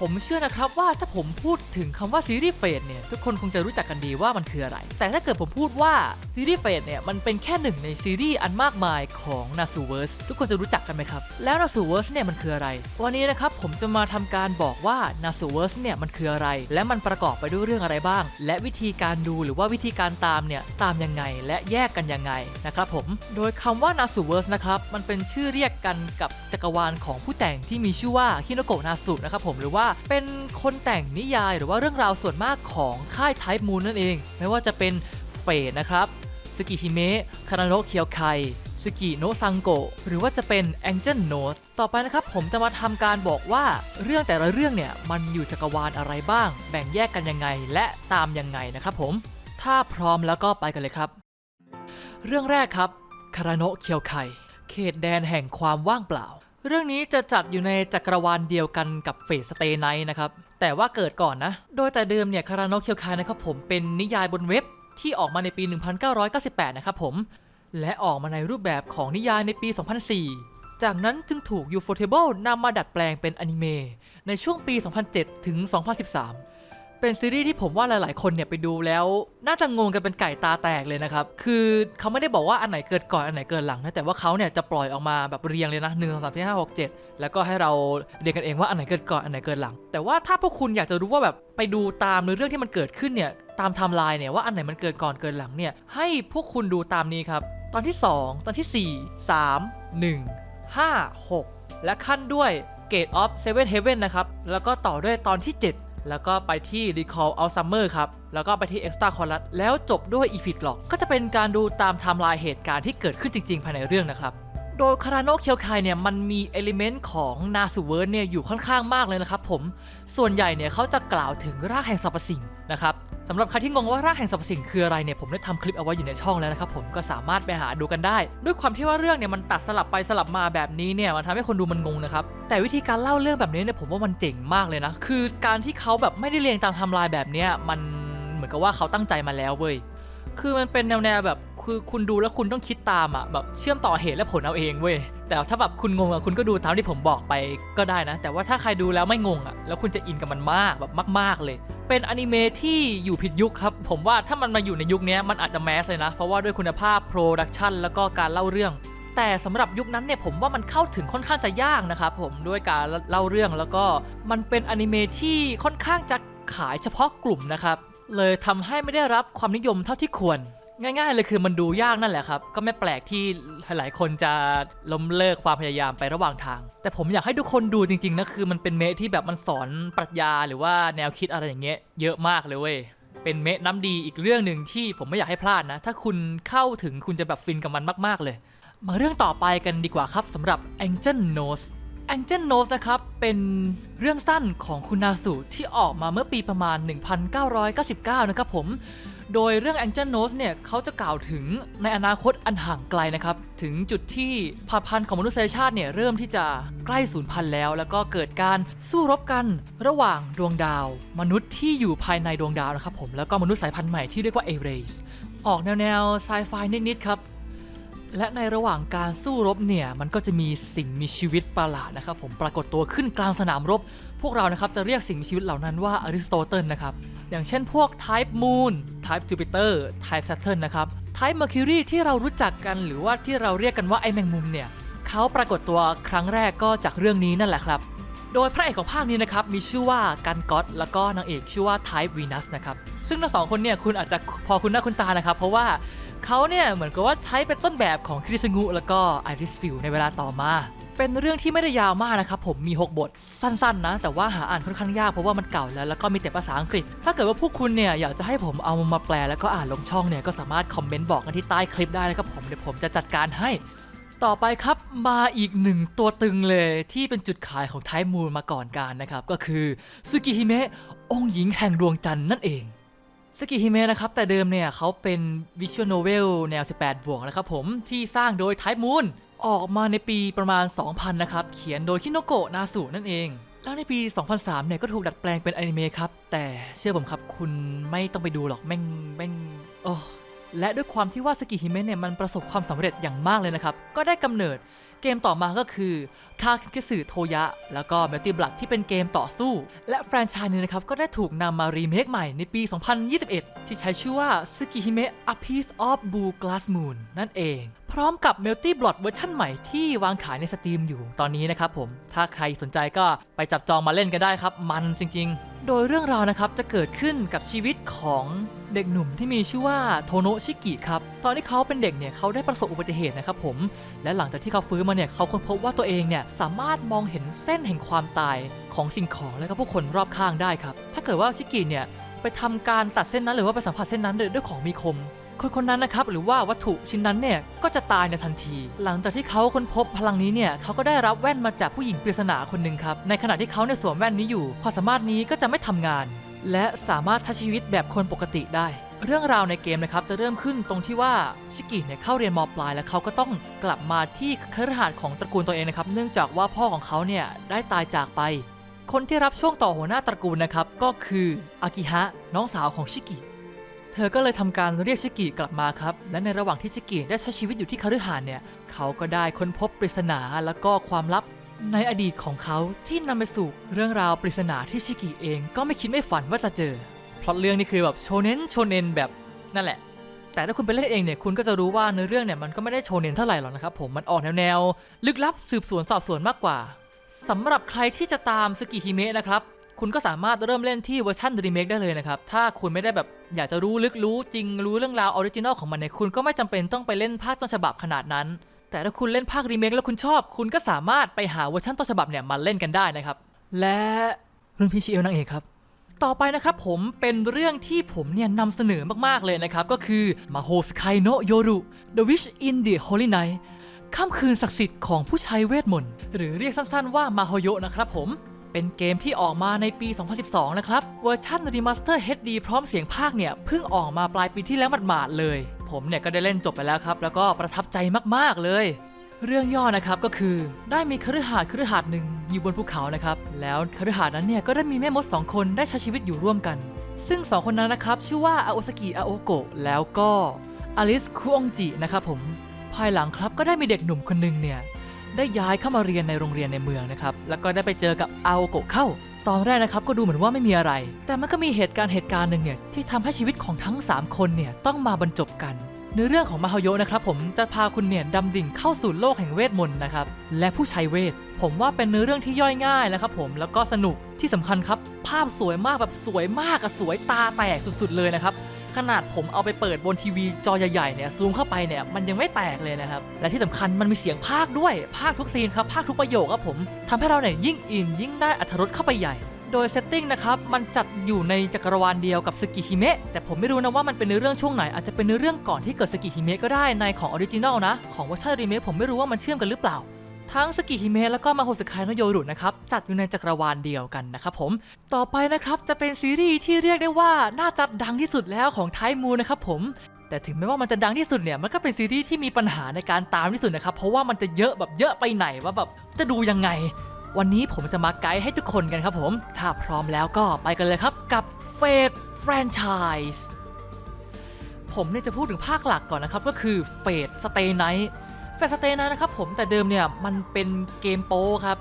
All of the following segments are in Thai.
ผมเชื่อนะครับว่าถ้าผมพูดถึงคำว่าซีรีส์เฟสเนี่ยทุกคนคงจะรู้จักกันดีว่ามันคืออะไร แต่ถ้าเกิดผมพูดว่าซีรีส์เฟสเนี่ยมันเป็นแค่หนึ่งในซีรีส์อันมากมายของนาซูเวิร์สทุกคนจะรู้จักกันไหมครับ แล้วนาซูเวิร์สเนี่ยมันคืออะไร วันนี้นะครับผมจะมาทำการบอกว่านาซูเวิร์สเนี่ยมันคืออะไร และมันประกอบไปด้วยเรื่องอะไรบ้าง และวิธีการดูหรือว่าวิธีการตามเนี่ยตามยังไงและแยกกันยังไงนะครับผมโดยคำว่านาซูเวิร์สนะครับมันเป็นชื่อเรียกกันกับจักรวาลของผู้แต่งที่มีชื่อว่าฮิโนโกะนาสุนะครับผมหรือว่าเป็นคนแต่งนิยายหรือว่าเรื่องราวส่วนมากของค่ายไทป์มูนนั่นเอง ไม่ว่าจะเป็นเฟดนะครับสกิฮิเมะคานาโนะเคียวไคสกิโนะซังโกะหรือว่าจะเป็นแองเจิลโนตต่อไปนะครับผมจะมาทำการบอกว่าเรื่องแต่ละเรื่องเนี่ยมันอยู่จักรวาลอะไรบ้าง แบ่งแยกกันยังไงและตามยังไงนะครับผม ถ้าพร้อมแล้วก็ไปกันเลยครับ เรื่องแรกครับคาราโนะเคียวไคเขตแดนแห่งความว่างเปล่า เรื่องนี้จะจัดอยู่ในจักรวาลเดียวกันกับเฟสสเตย์ไนท์นะครับ แต่ว่าเกิดก่อนนะ โดยแต่เดิมเนี่ยคาราโนเคียวคายนะครับผมเป็นนิยายบนเว็บที่ออกมาในปี 1998 นะครับผม และออกมาในรูปแบบของนิยายในปี 2004 จากนั้นจึงถูก Ufotable นำมาดัดแปลงเป็นอนิเมะในช่วงปี 2007 ถึง 2013 เป็นซีรีส์ที่ผมว่าหลาย ๆ คนเนี่ยไปดูแล้ว น่าจะงงกันเป็นไก่ตาแตกเลยนะครับ คือเขาไม่ได้บอกว่าอันไหนเกิดก่อนอันไหนเกิดหลังนะแต่ว่าเขาเนี่ยจะปล่อยออกมาแบบเรียงเลยนะหนึ่งสองสามสี่ห้าหกเจ็ดแล้วก็ให้เราเรียงกันเองว่าอันไหนเกิดก่อนอันไหนเกิดหลัง แต่ว่าถ้าพวกคุณอยากจะรู้ว่าแบบไปดูตามเนื้อเรื่องที่มันเกิดขึ้นเนี่ยตามไทม์ไลน์เนี่ยว่าอันไหนมันเกิดก่อนเกิดหลังเนี่ยให้พวกคุณดูตามนี้ครับตอนที่ 2 ตอนที่ 4 3 1 5 6 และขั้นด้วย Gate of Seven Heaven นะครับ แล้วก็ต่อด้วยตอนที่ 7 แล้วก็ไปที่ Recall All Summer ครับ แล้วก็ไปที่ Extra Chorus แล้วจบด้วย Epic Log ก็จะเป็นการดูตามไทม์ไลน์เหตุการณ์ที่เกิดขึ้นจริงๆ ภายในเรื่องนะครับ โดยคาราโนเคียวไคเนี่ยมันมีเอลิเมนต์ของนาซูเวิร์ดเนี่ยอยู่ค่อนข้างมากเลยนะครับผม ส่วนใหญ่เนี่ยเขาจะกล่าวถึงรากแห่งสรรพสิ่งนะครับสำหรับใครที่งงว่ารากแห่งสรรพสิ่งคืออะไรเนี่ยผมได้ทำคลิปเอาไว้อยู่ในช่องแล้วนะครับผมก็สามารถไปหาดูกันได้ ด้วยความที่ว่าเรื่องเนี่ยมันตัดสลับไปสลับมาแบบนี้เนี่ยมันทำให้คนดูมันงงนะครับแต่วิธีการเล่าเรื่องแบบนี้เนี่ยผมว่ามันเจ๋งมากเลยนะคือการที่เขาแบบไม่ได้เรียงตามไทม์ไลน์แบบเนี้ยมันเหมือนกับว่าเขาตั้งใจมาแล้วเว้ย คือมันเป็นแนวๆแบบคือคุณดูแล้วคุณต้องคิดตามอะแบบเชื่อมต่อเหตุและผลเอาเองเว้ยแต่ถ้าแบบคุณงงอะคุณก็ดูตามที่ผมบอกไปก็ได้นะ แต่ว่าถ้าใครดูแล้วไม่งงอะแล้วคุณจะอินกับมันมากแบบมาก ๆเลย เป็นอนิเมะที่อยู่ผิดยุคครับ ผมว่าถ้ามันมาอยู่ในยุคนี้มันอาจจะแมสเลยนะ เพราะว่าด้วยคุณภาพโปรดักชันแล้วก็การเล่าเรื่องแต่สำหรับยุคนั้นเนี่ยผมว่ามันเข้าถึงค่อนข้างจะยากนะครับผมด้วยการเล่าเรื่องแล้วก็มันเป็นอนิเมะที่ค่อนข้างจะขายเฉพาะกลุ่มนะครับ เลยทำให้ไม่ได้รับความนิยมเท่าที่ควร ง่ายๆเลยคือมันดูยากนั่นแหละครับ ก็ไม่แปลกที่หลายๆ คนจะล้มเลิกความพยายามไประหว่างทาง แต่ผมอยากให้ทุกคนดูจริงๆนะคือมันเป็นเมที่แบบมันสอนปรัชญาหรือว่าแนวคิดอะไรอย่างเงี้ยเยอะมากเลยเว้ยเป็นเมน้ำดีอีกเรื่องหนึ่งที่ผมไม่อยากให้พลาดนะ ถ้าคุณเข้าถึงคุณจะแบบฟินกับมันมาก ๆ เลย มาเรื่องต่อไปกันดีกว่าครับสำหรับ Angel Nose Angel Nose นะครับ เป็นเรื่องสั้นของคุณนาสุที่ออกมาเมื่อปีประมาณ 1999 นะครับผม โดยเรื่อง Angel Nose เนี่ยเขาจะกล่าวถึงในอนาคตอันห่างไกลนะครับ ถึงจุดที่ผ่าพันธุ์ของมนุษยชาติเนี่ยเริ่มที่จะใกล้สูญพันธุ์แล้ว แล้วก็เกิดการสู้รบกันระหว่างดวงดาว มนุษย์ที่อยู่ภายในดวงดาวนะครับผมแล้วก็มนุษย์สายพันธุ์ใหม่ที่เรียกว่าเอเรสออกแนวแนวไซไฟนิดๆครับ และในระหว่างการสู้รบเนี่ยมันก็จะมีสิ่งมีชีวิตประหลาดนะครับผมปรากฏตัวขึ้นกลางสนามรบ พวกเรานะครับจะเรียกสิ่งมีชีวิตเหล่านั้นว่าอริสโตเติลนะครับอย่างเช่นพวก Type Moon Type Jupiter Type Saturn นะครับ Type Mercury ที่เรารู้จักกันหรือว่าที่เราเรียกกันว่าไอแมงมุมเนี่ยเขาปรากฏตัวครั้งแรกก็จากเรื่องนี้นั่นแหละครับโดยพระเอกของภาคนี้นะครับมีชื่อว่ากันก็อตแล้วก็นางเอกชื่อว่า Type Venus นะครับซึ่งทั้งสองคนเนี่ยคุณอาจจะพอคุณหน้าคุณตานะครับ เพราะว่า เขาเนี่ยเหมือนกับว่าใช้เป็นต้นแบบของคริสงูแล้วก็ไอริสฟิลในเวลาต่อมา เป็นเรื่องที่ไม่ได้ยาวมากนะครับผมมี 6 บท สั้นๆนะ แต่ว่าหาอ่านค่อนข้างยากเพราะว่ามันเก่าแล้ว แล้วก็มีแต่ภาษาอังกฤษ ถ้าเกิดว่าพวกคุณเนี่ยอยากจะให้ผมเอามาแปลแล้วก็อ่านลงช่องเนี่ยก็สามารถคอมเมนต์บอกกันที่ใต้คลิปได้นะครับผมเดี๋ยวผมจะจัดการให้ต่อไปครับมาอีกหนึ่งตัวตึงเลยที่เป็นจุดขายของไทมูลมาก่อนการนะครับ ก็คือซึกิฮิเมะองค์หญิงแห่งดวงจันทร์นั่นเอง ซึกิฮิเมะนะครับแต่เดิมเนี่ยเขาเป็นวิชวลโนเวลแนว 18 บวกนะครับผมที่สร้างโดยไทมูลออกมาในปีประมาณ 2000 นะครับ เขียนโดยคิโนโกะนาสุนั่นเอง แล้วในปี 2003 เนี่ยก็ถูกดัดแปลงเป็นอนิเมะครับ แต่เชื่อผมครับคุณไม่ต้องไปดูหรอกแม่งแม่งโอ้และด้วยความที่ว่าสกิฮิเมะเนี่ยมันประสบความสำเร็จอย่างมากเลยนะครับ ก็ได้กำเนิด เกมต่อมาก็คือคาคิสึโทยะ แล้วก็ m ม l ติบลัดที่เป็นเกมต่อสู้ และแฟรนไชส์นี้นะครับ ก็ได้ถูกนำมารีเมคใหม่ในปี 2021 ที่ใช้ชื่อว่า Tsukihime A Piece of Blue Glass Moon นั่นเอง พร้อมกับ m ม l ติบลัดเวอร์ชันใหม่ที่วางขายในสตรีมอยู่ตอนนี้นะครับผม ถ้าใครสนใจก็ไปจับจองมาเล่นกันได้ครับ มันจริง ๆ โดยเรื่องราวนะครับจะเกิดขึ้นกับชีวิตของเด็กหนุ่มที่มีชื่อว่าโทโนชิกิครับ ตอนที่เขาเป็นเด็กเนี่ยเขาได้ประสบอุบัติเหตุนะครับผม และหลังจากที่เขาฟื้นมาเนี่ยเขาค้นพบว่าตัวเองเนี่ยสามารถมองเห็นเส้นแห่งความตายของสิ่งของและก็ผู้คนรอบข้างได้ครับ ถ้าเกิดว่าชิกิเนี่ยไปทำการตัดเส้นนั้นหรือว่าไปสัมผัสเส้นนั้นด้วยด้วยของมีคมคนคนนั้นนะครับหรือว่าวัตถุชิ้นนั้นเนี่ยก็จะตายในทันที หลังจากที่เขาค้นพบพลังนี้เนี่ยเขาก็ได้รับแว่นมาจากผู้หญิงปริศนาคนหนึ่งครับในขณะที่เขาเนี่ยสวมแว่นนี้อยู่ ความสามารถนี้ก็จะไม่ทำงาน และสามารถใช้ชีวิตแบบคนปกติได้ เรื่องราวในเกมนะครับจะเริ่มขึ้นตรงที่ว่าชิกิเนี่ยเข้าเรียนมปลายแล้วเขาก็ต้องกลับมาที่คฤหาสน์ของตระกูลตัวเองนะครับ เนื่องจากว่าพ่อของเขาเนี่ยได้ตายจากไป คนที่รับช่วงต่อหัวหน้าตระกูลนะครับก็คืออากิฮะน้องสาวของชิกิ เธอก็เลยทำการเรียกชิกิกลับมาครับ และในระหว่างที่ชิกิได้ใช้ชีวิตอยู่ที่คฤหาสน์เนี่ยเขาก็ได้ค้นพบปริศนาแล้วก็ความลับในอดีตของเขาที่นำไปสู่เรื่องราวปริศนาที่ชิกิเองก็ไม่คิดไม่ฝันว่าจะเจอ พล็อตเรื่องนี่คือแบบโชเน้นโชเน้นแบบนั่นแหละ แต่ถ้าคุณไปเล่นเองเนี่ยคุณก็จะรู้ว่าเนื้อเรื่องเนี่ยมันก็ไม่ได้โชเน้นเท่าไหร่หรอกนะครับผมมันออกแนวแนวลึกลับสืบสวนสอบสวนมากกว่าสำหรับใครที่จะตามสกิฮิเมะนะครับคุณก็สามารถเริ่มเล่นที่เวอร์ชันรีเมคได้เลยนะครับ ถ้าคุณไม่ได้แบบอยากจะรู้ลึกรู้จริงรู้เรื่องราวออริจินอลของมันเนี่ยคุณก็ไม่จำเป็นต้องไปเล่นภาคต้นฉบับขนาดนั้น แต่ถ้าคุณเล่นภาครีเมคแล้วคุณชอบ คุณก็สามารถไปหาเวอร์ชันต้นฉบับเนี่ยมาเล่นกันได้นะครับ และรุ่นพี่ชิเอลนางเอกครับ ต่อไปนะครับผมเป็นเรื่องที่ผมเนี่ยนำเสนอมากๆเลยนะครับ ก็คือมาโฮสไคโนโยรุ The Wish in the Holy Night ค่ำคืนศักดิ์สิทธิ์ของผู้ใช้เวทมนต์หรือเรียกสั้นๆว่ามาโฮโยนะครับผมเป็นเกมที่ออกมาในปี 2012 นะครับ เวอร์ชันรีมาสเตอร์ HD พร้อมเสียงภาคเนี่ย เพิ่งออกมาปลายปีที่แล้วหมาดๆเลย ผมเนี่ยก็ได้เล่นจบไปแล้วครับ แล้วก็ประทับใจมากๆเลย เรื่องย่อนะครับก็คือได้มีคฤหาสน์คฤหาสน์หนึ่งอยู่บนภูเขานะครับ แล้วคฤหาสน์นั้นเนี่ยก็ได้มีแม่มดสองคนได้ใช้ชีวิตอยู่ร่วมกัน ซึ่งสองคนนั้นนะครับ ชื่อว่าอาโอสกิอาโอโกะแล้วก็อลิสคุองจินะครับผม ภายหลังครับก็ได้มีเด็กหนุ่มคนหนึ่งเนี่ยได้ย้ายเข้ามาเรียนในโรงเรียนในเมืองนะครับ แล้วก็ได้ไปเจอกับอาโอโกะเข้า ตอนแรกนะครับก็ดูเหมือนว่าไม่มีอะไร แต่มันก็มีเหตุการณ์เหตุการณ์หนึ่งเนี่ยที่ทำให้ชีวิตของทั้ง 3 คนเนี่ยต้องมาบรรจบกัน เนื้อเรื่องของมาฮโยนะครับผมจะพาคุณเนี่ยดำดิ่งเข้าสู่โลกแห่งเวทมนต์นะครับและผู้ใช้เวท ผมว่าเป็นเนื้อเรื่องที่ย่อยง่ายนะครับผมแล้วก็สนุกที่สำคัญครับ ภาพสวยมากแบบสวยมากอะสวยตาแตกสุดๆเลยนะครับขนาดผมเอาไปเปิดบนทีวีจอใหญ่ๆเนี่ยซูมเข้าไปเนี่ยมันยังไม่แตกเลยนะครับ และที่สำคัญมันมีเสียงภาคด้วยภาคทุกซีนครับภาคทุกประโยคครับผมทำให้เราเนี่ยยิ่งอินยิ่งได้อรรถรสเข้าไปใหญ่ โดยเซตติ้งนะครับมันจัดอยู่ในจักรวาลเดียวกับสกิฮิเมะแต่ผมไม่รู้นะว่ามันเป็นเนื้อเรื่องช่วงไหนอาจจะเป็นเนื้อเรื่องก่อนที่เกิดสกิฮิเมะก็ได้ในของออริจินอลนะของเวอร์ชันรีเมคผมไม่รู้ว่ามันเชื่อมกันหรือเปล่าทั้งสกิฮิเมะแล้วก็มาโฮสคายโนโยรุนะครับ จัดอยู่ในจักรวาลเดียวกันนะครับผม ต่อไปนะครับ จะเป็นซีรีส์ที่เรียกได้ว่า น่าจะดังที่สุดแล้วของไทมูนะครับผม แต่ถึงแม้ว่ามันจะดังที่สุดเนี่ย มันก็เป็นซีรีส์ที่มีปัญหาในการตามที่สุดนะครับ เพราะว่ามันจะเยอะแบบเยอะไปไหนว่าแบบจะดูยังไง วันนี้ผมจะมาไกด์ให้ทุกคนกันครับผม ถ้าพร้อมแล้วก็ไปกันเลยครับกับเฟสแฟรนไชส์ผมเนี่ยจะพูดถึงภาคหลักก่อนนะครับ ก็คือเฟสสเตย์ไนท์เฟสสเตย์ไนท์นะครับผมแต่เดิมเนี่ยมันเป็นเกมโป้ครับ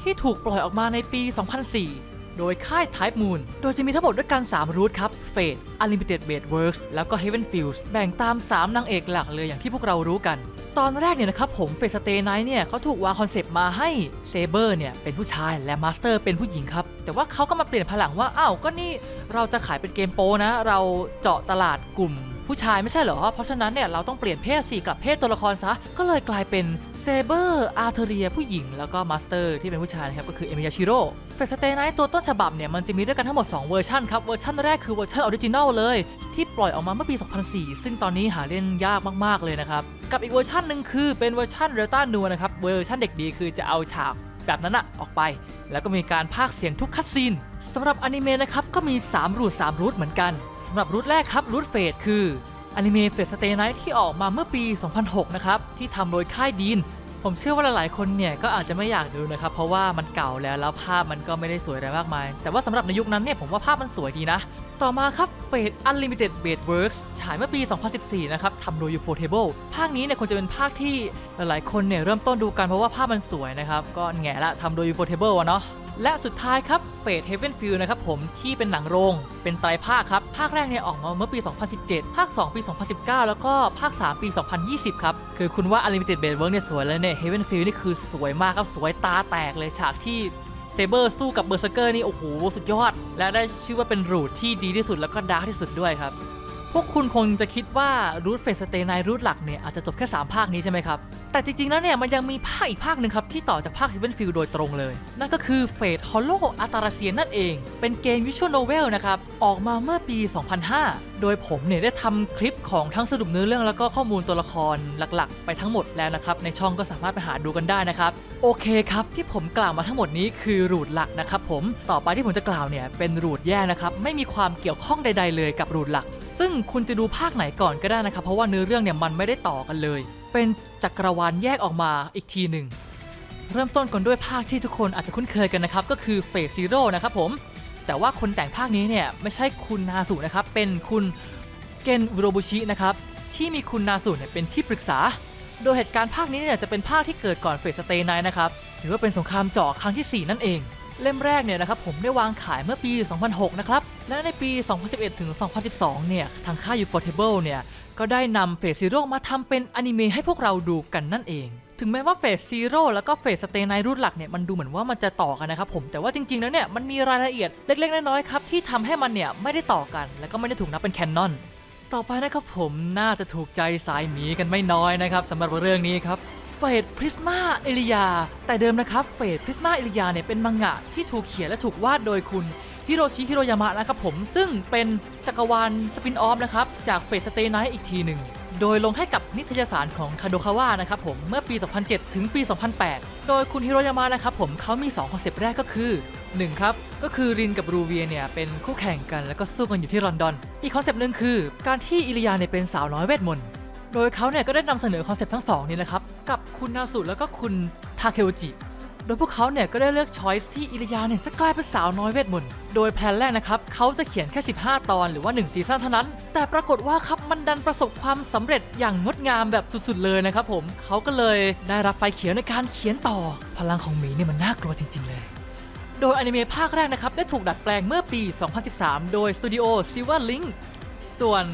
ที่ถูกปล่อยออกมาในปี 2004 โดยค่าย Type Moon โดยจะมีทั้งหมดด้วยกัน 3 รูทครับ Fate Unlimited Blade Works แล้วก็ Heaven Fields แบ่งตาม 3นางเอกหลักเลยอย่างที่พวกเรารู้กัน ตอนแรกเนี่ยนะครับผม Fate Stay Night เนี่ยเขาถูกวางคอนเซปต์มาให้ Saber เนี่ยเป็นผู้ชายและ Master เป็นผู้หญิงครับ แต่ว่าเขาก็มาเปลี่ยนพลังว่าอ้าวก็นี่เราจะขายเป็นเกมโปนะ เราเจาะตลาดกลุ่ม ผู้ชายไม่ใช่เหรอ เพราะฉะนั้นเนี่ยเราต้องเปลี่ยนเพศสี่กลับเพศตัวละครซะ ก็เลยกลายเป็นเซเบอร์อาร์เทเรียผู้หญิง แล้วก็มาสเตอร์ที่เป็นผู้ชายนะครับก็คือเอมิยาชิโร่เฟสเตไนตัวต้นฉบับเนี่ยมันจะมีด้วยกันทั้งหมด 2 เวอร์ชันครับเวอร์ชันแรกคือเวอร์ชันออริจินอลเลย ที่ปล่อยออกมาเมื่อปี 2004 ซึ่งตอนนี้หาเล่นยากมากๆเลยนะครับกับอีกเวอร์ชันหนึ่งคือเป็นเวอร์ชันเรต้านัวนะครับเวอร์ชันเด็กดีคือจะเอาฉากแบบนั้นอะออกไป แล้วก็มีการพากเสียงทุกคัดซีนสำหรับอนิเมะนะครับก็มี 3 รูท3รูทเหมือนกัน สำหรับรูทแรกครับรูทเฟสคืออนิเมะเฟสเตย์ไนท์ที่ออกมาเมื่อปี 2006 นะครับ ที่ทำโดยค่ายดีน ผมเชื่อว่าหลายๆ คนเนี่ย ก็อาจจะไม่อยากดูนะครับ เพราะว่ามันเก่าแล้วแล้วภาพมันก็ไม่ได้สวยอะไรมากมาย แต่ว่าสำหรับในยุคนั้นเนี่ย ผมว่าภาพมันสวยดีนะ ต่อมาครับ Fate Unlimited Blade Works ฉายเมื่อปี 2014 นะครับทำโดย Ufotable ภาคนี้เนี่ยควรจะเป็นภาคที่หลายๆ คนเนี่ยเริ่มต้นดูกันเพราะว่าภาพมันสวยนะครับก็แง่ละทำโดย Ufotable อะเนาะ และสุดท้ายครับ Fate Heaven f i e l นะครับผมที่เป็นหนังโรง เป็นไตรภาคครับ ภาคแรกเนี่ยออกมาเมื่อปี 2017 ภาค 2 ปี 2019 แล้วก็ภาค 3 ปี 2020 ครับ คือคุณว่า Unlimited Blade Works เนี่ยสวยแล้วเนี่ย Heaven Field นี่คือสวยมากครับ สวยตาแตกเลยฉากที่เซเบอร์สู้กับเบอร์เซอร์เกอร์นี่ โอ้โห สุดยอด และได้ชื่อว่าเป็นรูทที่ดีที่สุดแล้วก็ดาร์กที่สุดด้วยครับ พวกคุณคงจะคิดว่ารูทเฟสสเตย์ไนรูทหลักเนี่ยอาจจะจบแค่ 3 ภาคนี้ใช่ไหมครับ แต่จริงๆแล้วเนี่ยมันยังมีภาคอีกภาคหนึ่งครับ ที่ต่อจากภาค Heaven Field โดยตรงเลย นั่นก็คือ Fate Hollow a t a r a s i a n นั่นเอง เป็นเกมวิชวลโนเวลนะครับ ออกมาเมื่อปี 2005 โดยผมเนี่ยได้ทำคลิปของทั้งสรุปเนื้อเรื่องแล้วก็ข้อมูลตัวละครหลักๆ ไปทั้งหมดแล้วนะครับ ในช่องก็สามารถไปหาดูกันได้นะครับโอเคครับที่ผมกล่าวมาทั้งหมดนี้คือรูทหลักนะครับผมต่อไปที่ผมจะกล่าวเนี่ยเป็นรูทแย่นะครับไม่มีความเกี่ยวข้องใด ๆ เลยกับรูทหลัก ซึ่งคุณจะดูภาคไหนก่อนก็ได้นะครับ เพราะว่าเนื้อเรื่องเนี่ยมันไม่ได้ต่อกันเลย เป็นจักรวาลแยกออกมาอีกทีหนึ่ง เริ่มต้นกันด้วยภาคที่ทุกคนอาจจะคุ้นเคยกันนะครับ ก็คือเฟสซีโร่นะครับผม แต่ว่าคนแต่งภาคนี้เนี่ยไม่ใช่คุณนาสุนะครับ เป็นคุณเกนอุโรบุชินะครับ ที่มีคุณนาสุเนี่ยเป็นที่ปรึกษา โดยเหตุการณ์ภาคนี้เนี่ยจะเป็นภาคที่เกิดก่อนเฟสสเตย์ไนนะครับ หรือว่าเป็นสงครามเจาะครั้งทีสี่4 นั่นเอง เล่มแรกเนี่ยนะครับผมได้วางขายเมื่อปี 2006 นะครับ และในปี 2011 ถึง 2012 เนี่ย ทางค่าย Ufotable เนี่ย ก็ได้นำเฟสซีโร่มาทำเป็นอนิเมะให้พวกเราดูกันนั่นเอง ถึงแม้ว่าเฟสซีโร่แล้วก็เฟสสเตย์ไนรุ่นหลักเนี่ย มันดูเหมือนว่ามันจะต่อกันนะครับผม แต่ว่าจริงๆ แล้วเนี่ย มันมีรายละเอียดเล็กๆ น้อยๆ ครับ ที่ทำให้มันเนี่ย ไม่ได้ต่อกัน แล้วก็ไม่ได้ถูกนับเป็นแคนนอน ต่อไปนะครับผมน่าจะถูกใจสายหมีกันไม่น้อยนะครับสำหรับเรื่องนี้ครับเฟดพริสมาเอลิยาแต่เดิมนะครับเฟดพริสมาเอลิยาเนี่ยเป็นมังงะที่ถูกเขียนและถูกวาดโดยคุณ ฮิโรชิฮิโรยามะนะครับผมซึ่งเป็นจักรวาลสปินออฟนะครับจากเฟสเตย์ไนท์อีกทีหนึ่งโดยลงให้กับนิตยสารของคาโดคาวะนะครับผมเมื่อปี 2007 ถึงปี 2008 โดยคุณฮิโรยามะนะครับผมเขามี 2 คอนเซปต์แรกก็คือ 1 ครับ ก็คือรินกับรูเวียเนี่ยเป็นคู่แข่งกันแล้วก็สู้กันอยู่ที่ลอนดอน อีกคอนเซปต์หนึ่งคือ การที่อิริยาเนี่ยเป็นสาวน้อยเวทมนต์โดยเขาเนี่ยก็ได้นำเสนอคอนเซปต์ทั้งสองนี้นะครับกับคุณนาสุแล้วก็คุณทาเคโอจิ ดยพวกเขาเนี่ยก็ได้เลือกช้อยส์ที่อิริยาเนี่ยจะกลายเป็นสาวน้อยเวทมนต์ โดยแพลนแรกนะครับเขาจะเขียนแค่ 15 ตอนหรือว่า 1 ซีซั่นเท่านั้น แต่ปรากฏว่าครับมันดันประสบความสำเร็จอย่างงดงามแบบสุดๆเลยนะครับผมเขาก็เลยได้รับไฟเขียวในการเขียนต่อ พลังของหมีเนี่ยมันน่ากลัวจริง ๆ เลยโดยอนิเมะภาคแรกนะครับ ได้ถูกดัดแปลงเมื่อปี 2013 โดยสตูดิโอ Silver Link ส่วน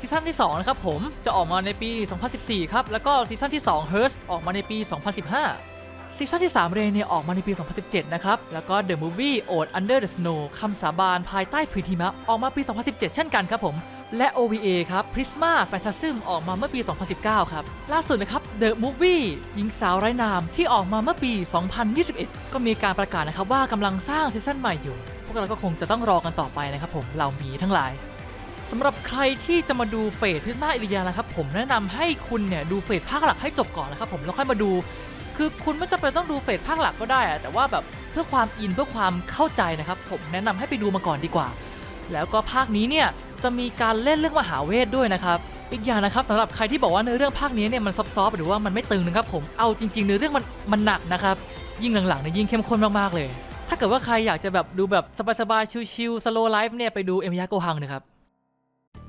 ซีซั่นที่ 2 นะครับผมจะออกมาในปี 2014 ครับ แล้วก็ซีซั่นที่ 2 h e r s t ออกมาในปี 2015 ซีซั่นที่ 3 เรนเนี่ยออกมาในปี 2017 นะครับ แล้วก็ The Movie Old Under the Snow คำสาบานภายใต้ผืนหิมะออกมาปี 2017 เช่นกันครับผม และ OVA ครับ Prisma Phantasm ออกมาเมื่อปี 2019 ครับ ล่าสุดนะครับ The Movie หญิงสาวไร้นามที่ออกมาเมื่อปี 2021 ก็มีการประกาศนะครับว่ากำลังสร้างซีซั่นใหม่อยู่ พวกเราก็คงจะต้องรอกันต่อไปนะครับผมเหล่ามีทั้งหลายสำหรับใครที่จะมาดูเฟสพิซมาอิริยานะครับผมแนะนำให้คุณเนี่ยดูเฟสภาคหลักให้จบก่อนนะครับผมแล้วค่อยมาดู คือคุณไม่จำเป็นต้องดูเฟสภาคหลักก็ได้อะแต่ว่าแบบเพื่อความอินเพื่อความเข้าใจนะครับ ผมแนะนำให้ไปดูมาก่อนดีกว่า แล้วก็ภาคนี้เนี่ยจะมีการเล่นเรื่องมหาเวทด้วยนะครับอีกอย่างนะครับสำหรับใครที่บอกว่าเนื้อเรื่องภาคนี้เนี่ยมันซับซ้อนหรือว่ามันไม่ตึงนะครับผมเอาจริงๆเนื้อเรื่องมันมันหนักนะครับยิ่งหลังๆเนี่ยยิ่งเข้มข้นมากๆเลย ถ้าเกิดว่าใครอยากจะแบบดูแบบสบายๆชิลๆ slow life เนี่ยไปดูเอ็มยาโกฮังนะครับ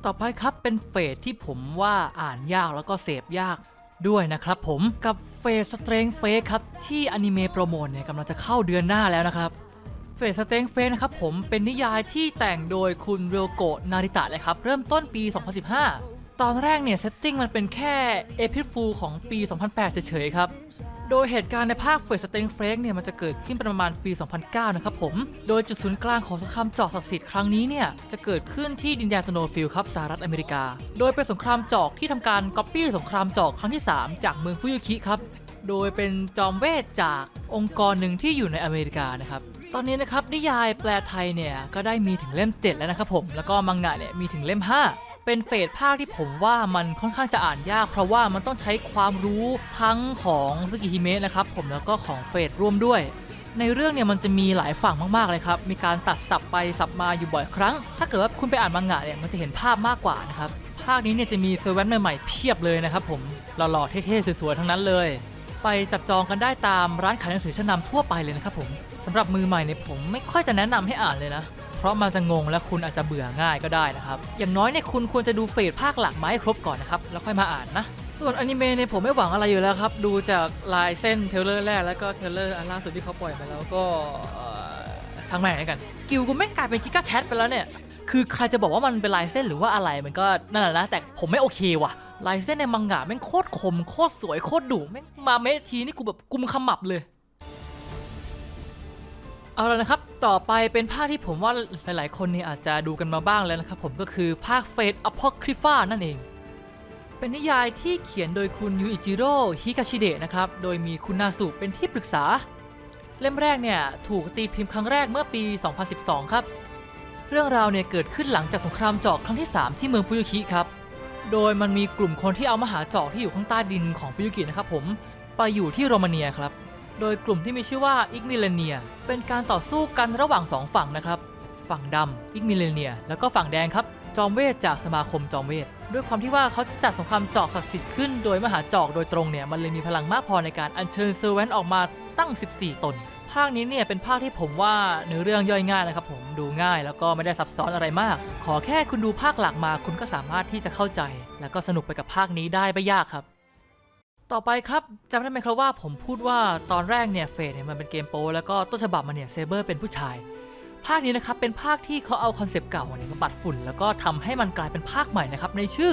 ต่อไปครับเป็นเฟสที่ผมว่าอ่านยากแล้วก็เสพยาก ด้วยนะครับผมกับเฟสสเตรงเฟสครับ ที่อนิเมะโปรโมทเนี่ยกำลังจะเข้าเดือนหน้าแล้วนะครับเฟสสเตงเฟสนะครับผมเป็นนิยายที่แต่งโดยคุณเรียวโกะนาริตะเลยครับ เริ่มต้นปี 2015 ตอนแรกเนี่ยเซตติ้งมันเป็นแค่เอพิฟูของปี 2008 เฉยๆครับ โดยเหตุการณ์ในภาคเฟสสเตงเฟกเนี่ยมันจะเกิดขึ้นประมาณปี 2009 นะครับผม โดยจุดศูนย์กลางของสงครามจอกศักดิ์สิทธิ์ครั้งนี้เนี่ยจะเกิดขึ้นที่ดินแดนสโนว์ฟิลด์ครับสหรัฐอเมริกา โดยเป็นสงครามจอกที่ทำการก๊อปปี้สงครามจอกครั้งที่ 3 จากเมืองฟุยุคิครับ โดยเป็นจอมเวทจากองค์กรหนึ่งที่อยู่ในอเมริกานะครับตอนนี้นะครับนิยายแปลไทยเนี่ยก็ได้มีถึงเล่ม 7 แล้วนะครับผม แล้วก็มังงะเนี่ยมีถึงเล่ม 5 เป็นเฟสภาคที่ผมว่ามันค่อนข้างจะอ่านยาก เพราะว่ามันต้องใช้ความรู้ทั้งของสกิฮิเมะนะครับผมแล้วก็ของเฟสร่วมด้วย ในเรื่องเนี่ยมันจะมีหลายฝั่งมากๆเลยครับ มีการตัดสับไปสับมาอยู่บ่อยครั้ง ถ้าเกิดว่าคุณไปอ่านมังงะเนี่ยมันจะเห็นภาพมากกว่านะครับภาคนี้เนี่ยจะมีเซอร์เวนใหม่ๆเพียบเลยนะครับผมหล่อๆเท่ๆสวยๆทั้งนั้นเลยไปจับจองกันได้ตามร้านขายหนังสือชั้นนำทั่วไปเลยนะครับผมสำหรับมือใหม่เนี่ยผมไม่ค่อยจะแนะนำให้อ่านเลยนะ เพราะมันจะงงและคุณอาจจะเบื่อง่ายก็ได้นะครับ อย่างน้อยเนี่ยคุณควรจะดูเฟสภาคหลักมาให้ครบก่อนนะครับ แล้วค่อยมาอ่านนะ ส่วนอนิเมะเนี่ยผมไม่หวังอะไรอยู่แล้วครับ ดูจากลายเส้นเทเลอร์แรกแล้วก็เทเลอร์อันล่าสุดที่เขาปล่อยมาแล้วก็ช่างแม่งกันกิลกูแม่งกลายเป็นกิกาแชทไปแล้วเนี่ยคือใครจะบอกว่ามันเป็นลายเส้นหรือว่าอะไรมันก็นั่นแหละนะแต่ผมไม่โอเคว่ะลายเส้นในมังงะแม่งโคตรคมโคตรสวยโคตรดุแม่งมาเมทีนี่กูแบบกุมขมับเลย เอาละนะครับ ต่อไปเป็นภาคที่ผมว่าหลายๆ คนนี่อาจจะดูกันมาบ้างแล้วนะครับผมก็คือภาคเฟสอพอคริฟานั่นเอง เป็นนิยายที่เขียนโดยคุณยูอิจิโร่ฮิกาชิเดะนะครับ โดยมีคุณนาสุเป็นที่ปรึกษา เล่มแรกเนี่ยถูกตีพิมพ์ครั้งแรกเมื่อปี 2012 ครับ เรื่องราวเนี่ยเกิดขึ้นหลังจากสงครามเจอกครั้งที่ 3 ที่เมืองฟุยุคิครับ โดยมันมีกลุ่มคนที่เอามาหาเจอกที่อยู่ข้างใต้ดินของฟุยุกินะครับผมไปอยู่ที่โรมาเนียครับ โดยกลุ่มที่มีชื่อว่าอิกมิเลเนีย เป็นการต่อสู้กันระหว่างสองฝั่งนะครับ ฝั่งดำอิกมิเลเนีย แล้วก็ฝั่งแดงครับ จอมเวทจากสมาคมจอมเวท ด้วยความที่ว่าเขาจัดสงครามจอกศักดิ์สิทธิ์ขึ้นโดยมหาจอกโดยตรงเนี่ย มันเลยมีพลังมากพอในการอัญเชิญเซอร์แวนออกมาตั้ง 14 ตน ภาคนี้เนี่ยเป็นภาคที่ผมว่าเนื้อเรื่องย่อยง่ายนะครับผมดูง่ายแล้วก็ไม่ได้ซับซ้อนอะไรมาก ขอแค่คุณดูภาคหลักมาคุณก็สามารถที่จะเข้าใจ แล้วก็สนุกไปกับภาคนี้ได้ไม่ยากครับ ต่อไปครับจำได้ไหมครับว่าผมพูดว่าตอนแรกเนี่ยเฟสเนี่ยมันเป็นเกมโปแล้วก็ต้นฉบับมันเนี่ยเซเบอร์เป็นผู้ชาย ภาคนี้นะครับเป็นภาคที่เขาเอาคอนเซปต์เก่าเนี่ยมาปัดฝุ่น แล้วก็ทำให้มันกลายเป็นภาคใหม่นะครับในชื่อ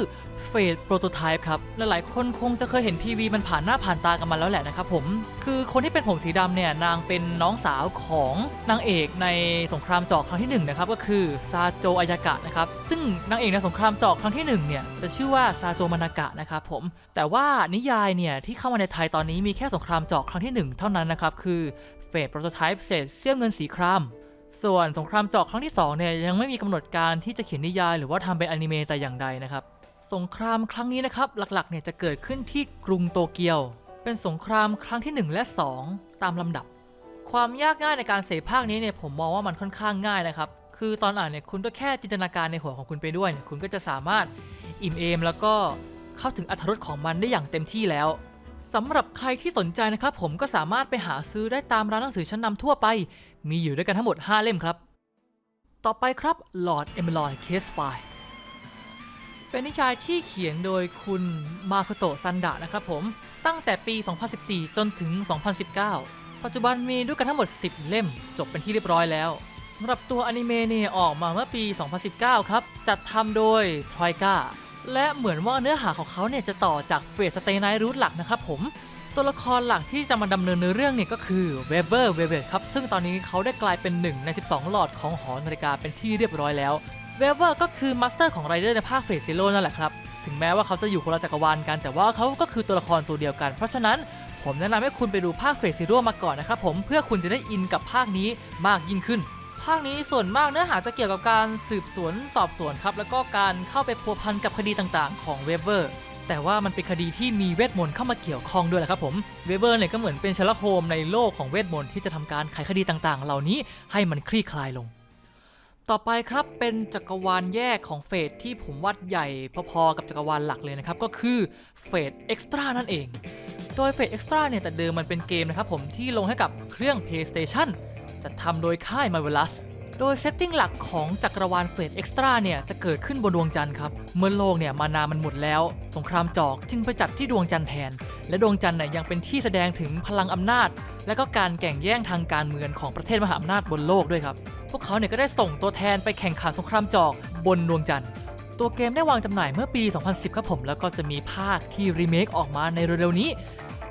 Fate Prototype ครับลหลายๆคนคงจะเคยเห็น PV มันผ่านหน้าผ่านตากันมาแล้วแหละนะครับผมคือคนที่เป็นผมสีดำเนี่ยนางเป็นน้องสาวของนางเอกในสงครามจอกครั้งที่หนึ่งนะครับก็คือซาโจอายากะนะครับซึ่งนางเอกในสงครามจอกครั้งที่หนึ่งเนี่ยจะชื่อว่าซาโจมานากะนะครับผมแต่ว่านิยายเนี่ยที่เข้ามาในไทยตอนนี้มีแค่สงครามจอกครั้งที่หนึ่งเท่านั้นนะครับคือ Fate Prototype เศษเสี้ยวเงินสีคราม ส่วนสงครามเจอกครั้งที่2เนี่ยยังไม่มีกำหนดการที่จะเขียนนิยายหรือว่าทำเป็นอนิเมะแต่อย่างใดนะครับ สงครามครั้งนี้นะครับหลักๆเนี่ยจะเกิดขึ้นที่กรุงโตเกียว เป็นสงครามครั้งที่ 1 และ 2 ตามลำดับ ความยากง่ายในการเสพภาคนี้เนี่ยผมมองว่ามันค่อนข้างง่ายนะครับ คือตอนอ่านเนี่ยคุณก็แค่จินตนาการในหัวของคุณไปด้วยยคุณก็จะสามารถอิ่มเอมแล้วก็เข้าถึงอรรถรสของมันได้อย่างเต็มที่แล้วสำหรับใครที่สนใจนะครับผมก็สามารถไปหาซื้อได้ตามร้านหนังสือชั้นนำทั่วไป มีอยู่ด้วยกันทั้งหมด 5 เล่มครับ ต่อไปครับ Lord e m e l o y Case File เป็นนิยายที่เขียนโดยคุณมาโคโตะซันดะนะครับผม ตั้งแต่ปี 2014 จนถึง 2019 ปัจจุบันมีด้วยกันทั้งหมด 10 เล่ม จบเป็นที่เรียบร้อยแล้วสำหรับตัวอนิเมะเนี่ยออกมาเมื่อปี 2019 ครับ จัดทำโดยทรอยกาและเหมือนว่าเนื้อหาของเขาเนี่ยจะต่อจากเฟสสเตย์ไนท์รูทหลักนะครับผม ตัวละครหลักที่จะมาดำเนินเรื่องเนี่ยก็คือเวเวอร์เวเวครับ ซึ่งตอนนี้เขาได้กลายเป็นหนึ่งใน 12 หลอดของหอนาฬิกาเป็นที่เรียบร้อยแล้วเวเวอร์ก็คือมาสเตอร์ของไรเดอร์ในภาคเฟสซิโลนั่นแหละครับ ถึงแม้ว่าเขาจะอยู่คนละจักรวาลกันแต่ว่าเขาก็คือตัวละครตัวเดียวกัน เพราะฉะนั้นผมแนะนำให้คุณไปดูภาคเฟสซิโลมาก่อนนะครับผมเพื่อคุณจะได้อินกับภาคนี้มากยิ่งขึ้นภาคนี้ส่วนมากเนื้อหาจะเกี่ยวกับการสืบสวนสอบสวนครับ แล้วก็การเข้าไปพัวพันกับคดีต่างๆ ของเวเวอร์ แต่ว่ามันเป็นคดีที่มีเวทมนต์เข้ามาเกี่ยวข้องด้วยแหละครับผม เวเวอร์เนี่ยก็เหมือนเป็นเชลโฮมในโลกของเวทมนต์ที่จะทำการไขคดีต่างๆ เหล่านี้ให้มันคลี่คลายลง ต่อไปครับเป็นจักรวาลแยกของเฟสที่ผมวัดใหญ่พอๆกับจักรวาลหลักเลยนะครับ ก็คือเฟสเอ็กซ์ตร้านั่นเอง โดยเฟสเอ็กซ์ตร้าเนี่ยแต่เดิมมันเป็นเกมนะครับผมที่ลงให้กับเครื่อง PlayStation จัดทำโดยค่าย Marvelous โดยเซตติ้งหลักของจักรวาลเฟสเอ็กซ์ตร้าเนี่ยจะเกิดขึ้นบนดวงจันทร์ครับ เมื่อโลกเนี่ยมานามันหมดแล้ว สงครามจอกจึงไปจัดที่ดวงจันทร์แทน และดวงจันทร์เนี่ยยังเป็นที่แสดงถึงพลังอำนาจ และก็การแข่งแย่งทางการเมืองของประเทศมหาอำนาจบนโลกด้วยครับ พวกเขาเนี่ยก็ได้ส่งตัวแทนไปแข่งขันสงครามจอกบนดวงจันทร์ตัวเกมได้วางจำหน่ายเมื่อปี 2010 ครับผม แล้วก็จะมีภาคที่รีเมคออกมาในเร็วๆนี้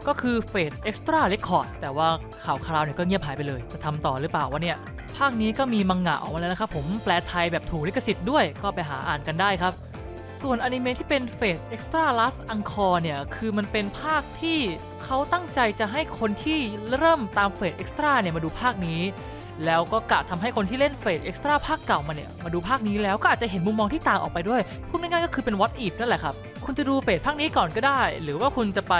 ก็คือ Fate Extra Record แต่ว่าข่าวคราวเนี่ยก็เงียบหายไปเลย จะทำต่อหรือเปล่าวะเนี่ย ภาคนี้ก็มีมังงะออกมาแล้วนะครับผมแปลไทยแบบถูกลิขสิทธิ์ด้วยก็ไปหาอ่านกันได้ครับ ส่วนอนิเมะที่เป็น Fate Extra Last Encore เนี่ย คือมันเป็นภาคที่เขาตั้งใจจะให้คนที่เริ่มตาม Fate Extra เนี่ยมาดูภาคนี้ แล้วก็กะทำให้คนที่เล่น Fate Extra ภาคเก่ามาเนี่ยมาดูภาคนี้แล้วก็อาจจะเห็นมุมมองที่ต่างออกไปด้วยพูดง่ายๆก็คือเป็น What If นั่นแหละครับ คุณจะดูเฟสภาคนี้ก่อนก็ได้ หรือว่าคุณจะไป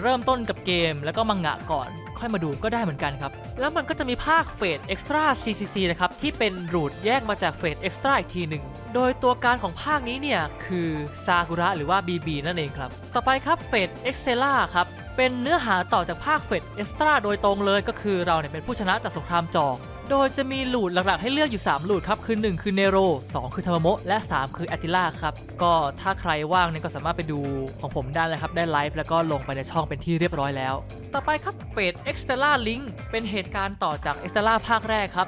เริ่มต้นกับเกม แล้วก็มังงะก่อน ค่อยมาดูก็ได้เหมือนกันครับ แล้วมันก็จะมีภาคเฟสเอ็กซ์ตร้า CCC นะครับ ที่เป็นรูทแยกมาจากเฟสเอ็กซ์ตร้าอีกทีหนึ่งโดยตัวการของภาคนี้เนี่ย คือซากุระหรือว่า BB นั่นเองครับ ต่อไปครับเฟสเอ็กซ์เซล่าครับเป็นเนื้อหาต่อจากภาคเฟดเอสตร้าโดยตรงเลยก็คือเราเนี่ยเป็นผู้ชนะจากสงครามจอก โดยจะมีหลูดหลักๆ ให้เลือกอยู่3หลูดครับ คือ 1 คือเนโร 2 คือธรรมโมะและ 3 คือแอตติล่าครับ ก็ถ้าใครว่างเนี่ยก็สามารถไปดูของผมได้เลยครับ ได้ไลฟ์แล้วก็ลงไปในช่องเป็นที่เรียบร้อยแล้ว ต่อไปครับเฟดเอ็กซ์เตล่าลิงเป็นเหตุการณ์ต่อจากเอ็กซ์เตล่าภาคแรกครับ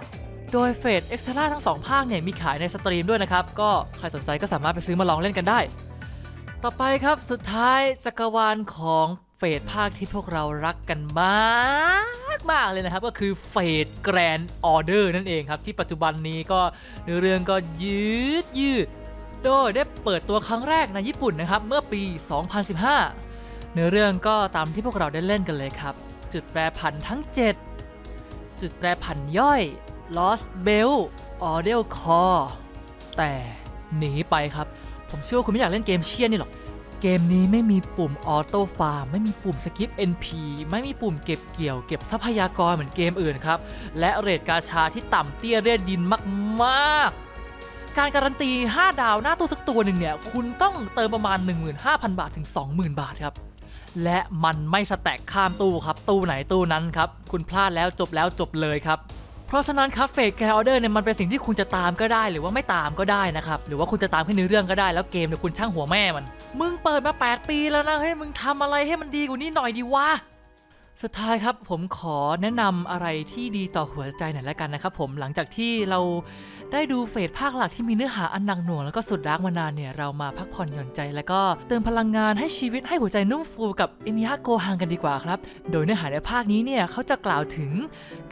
โดยเฟดเอ็กซ์เตล่าทั้งสองภาคเนี่ยมีขายในสตรีมด้วยนะครับ ก็ใครสนใจก็สามารถไปซื้อมาลองเล่นกันได้ ต่อไปครับสุดท้ายจักรวาลของ เฟดภาคที่พวกเรารักกันมากมากเลยนะครับ ก็คือเฟดแกรนด์ออเดอร์นั่นเองครับ ที่ปัจจุบันนี้ก็เนื้อเรื่องก็ยืดยืด โดยได้เปิดตัวครั้งแรกในญี่ปุ่นนะครับ เมื่อปี 2015 เนื้อเรื่องก็ตามที่พวกเราได้เล่นกันเลยครับ จุดแปรผันทั้ง 7 จุดแปรผันย่อย Lost Bell a u d i o Core แต่หนีไปครับ ผมเชื่อว่าคุณไม่อยากเล่นเกมเชียนนี่หรอก เกมนี้ไม่มีปุ่มออโต้ฟาร์มไม่มีปุ่มสกิป NP ไม่มีปุ่มเก็บเกี่ยวเก็บทรัพยากรเหมือนเกมอื่นครับ และเรทกาชาที่ต่ำเตี้ยเรียดดินมากๆ การการันตี 5 ดาวหน้าตู้สักตัวหนึ่งเนี่ย คุณต้องเติมประมาณ 15,000 บาทถึง 20,000 บาทครับ และมันไม่สแต็กข้ามตู้ครับ ตู้ไหนตู้นั้นครับ คุณพลาดแล้วจบแล้วจบเลยครับ เพราะฉะนั้นครับเฟ่แคร์ออเดอร์เนี่ยมันเป็นสิ่งที่คุณจะตามก็ได้ หรือว่าไม่ตามก็ได้นะครับหรือว่าคุณจะตามแค่เนื้อเรื่องก็ได้แล้วเกมเนี่ยคุณช่างหัวแม่มัน มึงเปิดมา 8 ปีแล้วนะเฮ้ยมึงทำอะไรให้มันดีกว่านี้หน่อยดีวะสุดท้ายครับผมขอแนะนำอะไรที่ดีต่อหัวใจหน่อยละกันนะครับผมหลังจากที่เรา ได้ดูเฟสภาคหลักที่มีเนื้อหาอันหนักหน่วงแล้วก็สุดดาร์กมานานเนี่ยเรามาพักผ่อนหย่อนใจ แล้วก็เติมพลังงานให้ชีวิตให้หัวใจนุ่มฟูกับเอมิยะโกฮังกันดีกว่าครับ โดยเนื้อหาในภาคนี้เนี่ยเขาจะกล่าวถึง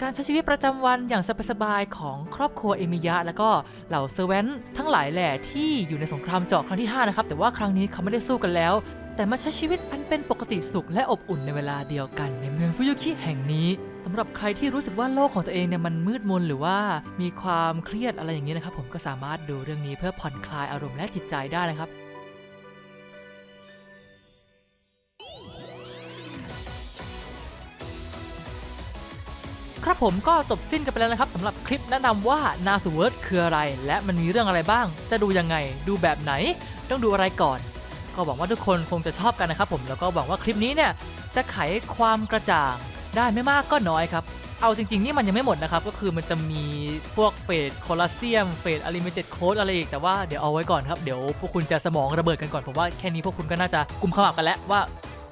การใช้ชีวิตประจำวันอย่างสบายๆของครอบครัวเอมิยะ แล้วก็เหล่าเซเวนทั้งหลายแหล่ที่อยู่ในสงครามเจาะครั้งที่ 5 นะครับ แต่ว่าครั้งนี้เขาไม่ได้สู้กันแล้ว แต่มาใช้ชีวิตอันเป็นปกติสุขและอบอุ่นในเวลาเดียวกันในเมืองฟุยุคิแห่งนี้ สำหรับใครที่รู้สึกว่าโลกของตัวเองเนี่ยมันมืดมนหรือว่ามีความเครียดอะไรอย่างนี้นะครับ ผมก็สามารถดูเรื่องนี้เพื่อผ่อนคลายอารมณ์และจิตใจได้นะครับครับผมก็จบสิ้นกันไปแล้วนะครับสำหรับคลิปแนะนำว่านาสูเวิร์ดคืออะไร และมันมีเรื่องอะไรบ้าง จะดูยังไง ดูแบบไหน ต้องดูอะไรก่อน ก็หวังว่าทุกคนคงจะชอบกันนะครับผมแล้วก็หวังว่าคลิปนี้เนี่ยจะไขความกระจ่าง ได้ไม่มากก็น้อยครับ เอาจริง ๆ นี่มันยังไม่หมดนะครับ ก็คือมันจะมีพวกเฟสโคลาเซียมเฟสอลิมิเต็ดโค้ดอะไรอีก แต่ว่าเดี๋ยวเอาไว้ก่อนครับ เดี๋ยวพวกคุณจะสมองระเบิดกันก่อน ผมว่าแค่นี้พวกคุณก็น่าจะกุมขมับกันแล้วว่า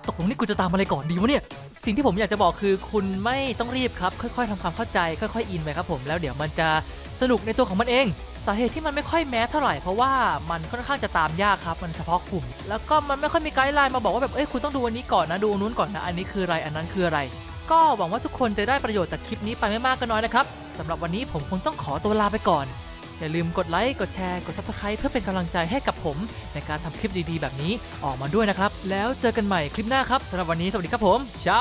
ตกลงนี่กูจะตามอะไรก่อนดีวะเนี่ย สิ่งที่ผมอยากจะบอกคือคุณไม่ต้องรีบครับ ค่อยๆทำความเข้าใจ ค่อยๆ อินไปครับผมแล้วเดี๋ยวมันจะสนุกในตัวของมันเองสาเหตุที่มันไม่ค่อยแม้เท่าไหร่เพราะว่ามันค่อนข้างจะตามยากครับ มันเฉพาะกลุ่ม แล้วก็มันไม่ค่อยมีไกด์ไลน์มาบอกว่าแบบเอ้ยคุณต้องดูอันนี้ก่อนนะดูนู้นก่อนนะอันนี้คืออะไรอันนั้นคืออะไร ก็หวังว่าทุกคนจะได้ประโยชน์จากคลิปนี้ไปไม่มากก็น้อยนะครับสำหรับวันนี้ผมคงต้องขอตัวลาไปก่อน อย่าลืมกดไลค์ กดแชร์ กด subscribe เพื่อเป็นกำลังใจให้กับผม ในการทำคลิปดีๆ แบบนี้ออกมาด้วยนะครับ แล้วเจอกันใหม่คลิปหน้าครับสำหรับวันนี้สวัสดีครับผมเช้า